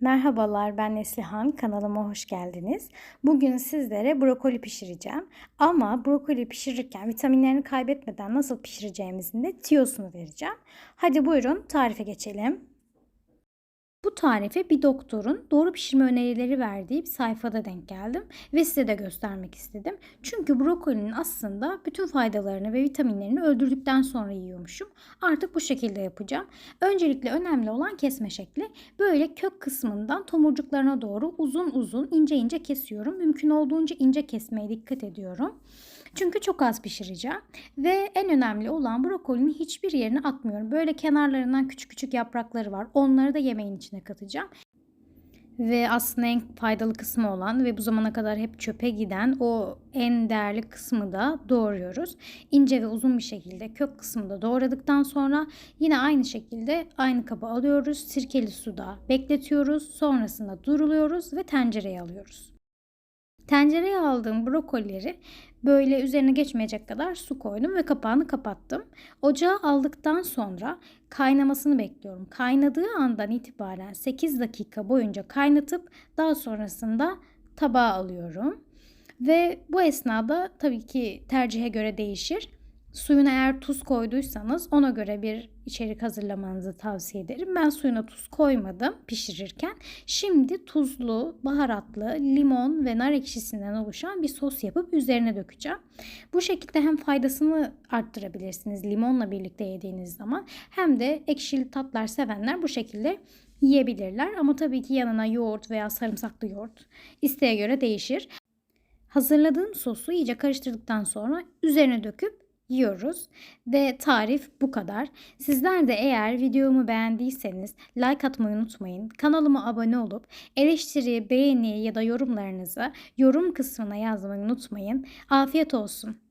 Merhabalar ben Neslihan kanalıma hoş geldiniz. Bugün sizlere brokoli pişireceğim. Ama brokoli pişirirken vitaminlerini kaybetmeden nasıl pişireceğimizin de tiyosunu vereceğim. Hadi buyurun tarife geçelim. Bu tarife bir doktorun doğru pişirme önerileri verdiği bir sayfada denk geldim ve size de göstermek istedim. Çünkü brokolinin aslında bütün faydalarını ve vitaminlerini öldürdükten sonra yiyormuşum. Artık bu şekilde yapacağım. Öncelikle önemli olan kesme şekli. Böyle kök kısmından tomurcuklarına doğru uzun uzun ince ince kesiyorum. Mümkün olduğunca ince kesmeye dikkat ediyorum. Çünkü çok az pişireceğim. Ve en önemli olan brokolinin hiçbir yerini atmıyorum. Böyle kenarlarından küçük küçük yaprakları var. Onları da yemeğin içine katacağım. Ve aslında en faydalı kısmı olan ve bu zamana kadar hep çöpe giden o en değerli kısmı da doğruyoruz. İnce ve uzun bir şekilde kök kısmını da doğradıktan sonra yine aynı şekilde aynı kaba alıyoruz. Sirkeli suda bekletiyoruz. Sonrasında duruluyoruz ve tencereye alıyoruz. Tencereye aldığım brokolileri böyle üzerine geçmeyecek kadar su koydum ve kapağını kapattım. Ocağa aldıktan sonra kaynamasını bekliyorum. Kaynadığı andan itibaren 8 dakika boyunca kaynatıp daha sonrasında tabağa alıyorum. Ve bu esnada tabii ki tercihe göre değişir. Suyuna eğer tuz koyduysanız ona göre bir içerik hazırlamanızı tavsiye ederim. Ben suyuna tuz koymadım pişirirken. Şimdi tuzlu, baharatlı, limon ve nar ekşisinden oluşan bir sos yapıp üzerine dökeceğim. Bu şekilde hem faydasını arttırabilirsiniz limonla birlikte yediğiniz zaman hem de ekşili tatlar sevenler bu şekilde yiyebilirler. Ama tabii ki yanına yoğurt veya sarımsaklı yoğurt isteğe göre değişir. Hazırladığım sosu iyice karıştırdıktan sonra üzerine döküp yiyoruz ve tarif bu kadar. Sizler de eğer videomu beğendiyseniz like atmayı unutmayın. Kanalıma abone olup eleştiri, beğeni ya da yorumlarınızı yorum kısmına yazmayı unutmayın. Afiyet olsun.